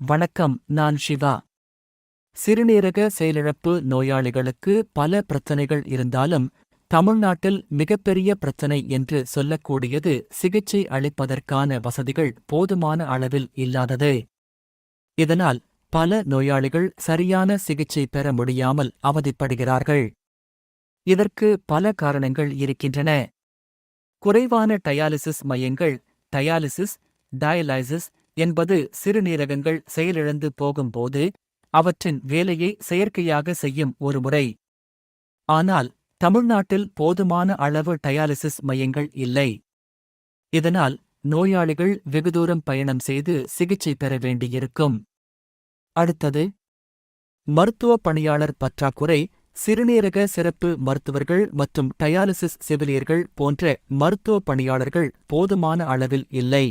வணக்கம் நான் சிவா சிறுநீரக செயலிழப்பு நோயாளிகளுக்கு பல பிரச்சனைகள் இருந்தாலும் தமிழ்நாட்டில் மிகப்பெரிய பிரச்சனை என்று சொல்லக்கூடியது சிகிச்சை அளிப்பதற்கான வசதிகள் போதுமான அளவில் இல்லாதது. இதனால் பல நோயாளிகள் சரியான சிகிச்சை பெற முடியாமல் அவதிப்படுகிறார்கள். இதற்கு பல காரணங்கள் இருக்கின்றன. குறைவான டயாலிசிஸ் மையங்கள் டயாலிசிஸ் டயலைசிஸ் என்பது சிறுநீரகங்கள் செயலிழந்து போகும்போது அவற்றின் வேலையை செயற்கையாக செய்யும் ஒரு முறை. ஆனால் தமிழ்நாட்டில் போதுமான அளவு டயாலிசிஸ் மையங்கள் இல்லை. இதனால் நோயாளிகள் வெகுதூரம் பயணம் செய்து சிகிச்சை பெற வேண்டியிருக்கும். அடுத்தது மருத்துவ பணியாளர் பற்றாக்குறை சிறுநீரக சிறப்பு மருத்துவர்கள் மற்றும் டயாலிசிஸ் செவிலியர்கள் போன்ற மருத்துவ பணியாளர்கள் போதுமான அளவில் இல்லை.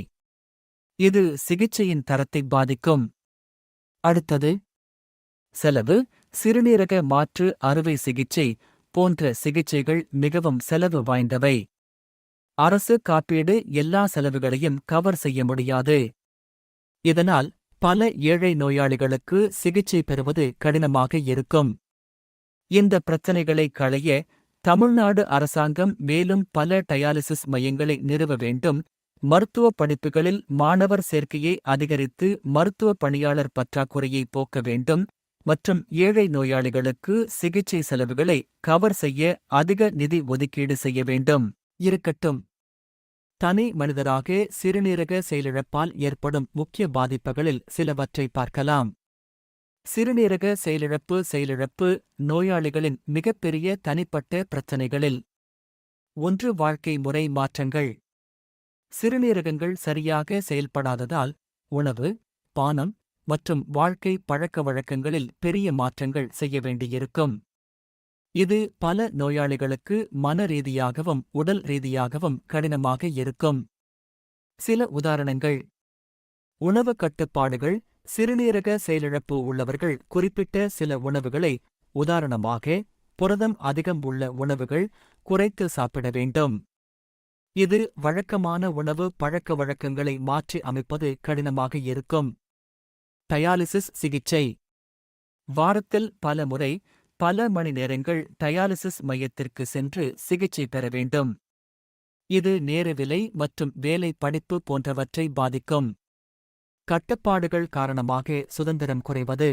இது சிகிச்சையின் தரத்தை பாதிக்கும். அடுத்தது செலவு சிறுநீரக மாற்று அறுவை சிகிச்சை போன்ற சிகிச்சைகள் மிகவும் செலவு வாய்ந்தவை. அரசு காப்பீடு எல்லா செலவுகளையும் கவர் செய்ய முடியாது. இதனால் பல ஏழை நோயாளிகளுக்கு சிகிச்சை பெறுவது கடினமாக இருக்கும். இந்த பிரச்சனைகளை களைய தமிழ்நாடு அரசாங்கம் மேலும் பல டயாலிசிஸ் மையங்களை நிறுவ வேண்டும். மருத்துவ படிப்புகளில் மாணவர் சேர்க்கையை அதிகரித்து மருத்துவ பணியாளர் பற்றாக்குறையை போக்க வேண்டும் மற்றும் ஏழை நோயாளிகளுக்கு சிகிச்சை செலவுகளை கவர் செய்ய அதிக நிதி ஒதுக்கீடு செய்ய வேண்டும். இருக்கட்டும். தனி மனிதராக சிறுநீரக செயலிழப்பால் ஏற்படும் முக்கிய பாதிப்புகளில் சிலவற்றை பார்க்கலாம். சிறுநீரக செயலிழப்பு செயலிழப்பு நோயாளிகளின் மிகப்பெரிய தனிப்பட்ட பிரச்சினைகளில். ஒன்று வாழ்க்கை முறை மாற்றங்கள். சிறுநீரகங்கள் சரியாக செயல்படாததால் உணவு பானம் மற்றும் வாழ்க்கை பழக்க வழக்கங்களில் பெரிய மாற்றங்கள் செய்ய வேண்டியிருக்கும். இது பல நோயாளிகளுக்கு மன ரீதியாகவும் உடல் ரீதியாகவும் கடினமாக இருக்கும். சில உதாரணங்கள். உணவு கட்டுப்பாடுகள் சிறுநீரக செயலிழப்பு உள்ளவர்கள் குறிப்பிட்ட சில உணவுகளை உதாரணமாக புரதம் அதிகம் உள்ள உணவுகள் குறைத்து சாப்பிட வேண்டும். இது வழக்கமான உணவு பழக்க வழக்கங்களை மாற்றி அமைப்பது கடினமாக இருக்கும். டயாலிசிஸ் சிகிச்சை. வாரத்தில் பல முறை பல மணி நேரங்கள் டயாலிசிஸ் மையத்திற்கு சென்று சிகிச்சை பெற வேண்டும். இது நேர விலை மற்றும் வேலை படிப்பு போன்றவற்றை பாதிக்கும். கட்டுப்பாடுகள் காரணமாக சுதந்திரம் குறைவது.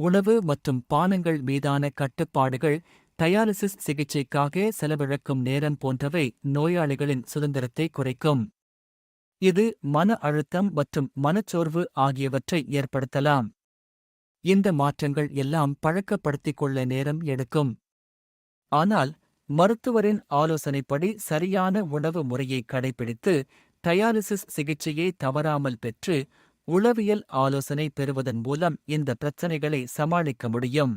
உணவு மற்றும் பானங்கள் மீதான கட்டுப்பாடுகள் டயாலிசிஸ் சிகிச்சைக்காக செலவிழக்கும் நேரம் போன்றவை நோயாளிகளின் சுதந்திரத்தை குறைக்கும். இது மன அழுத்தம் மற்றும் மனச்சோர்வு ஆகியவற்றை ஏற்படுத்தலாம். இந்த மாற்றங்கள் எல்லாம் பழக்கப்படுத்திக் கொள்ள நேரம் எடுக்கும். ஆனால் மருத்துவரின் ஆலோசனைப்படி சரியான உணவு முறையை கடைபிடித்து டயாலிசிஸ் சிகிச்சையை தவறாமல் பெற்று உளவியல் ஆலோசனை பெறுவதன் மூலம் இந்த பிரச்சனைகளை சமாளிக்க முடியும்.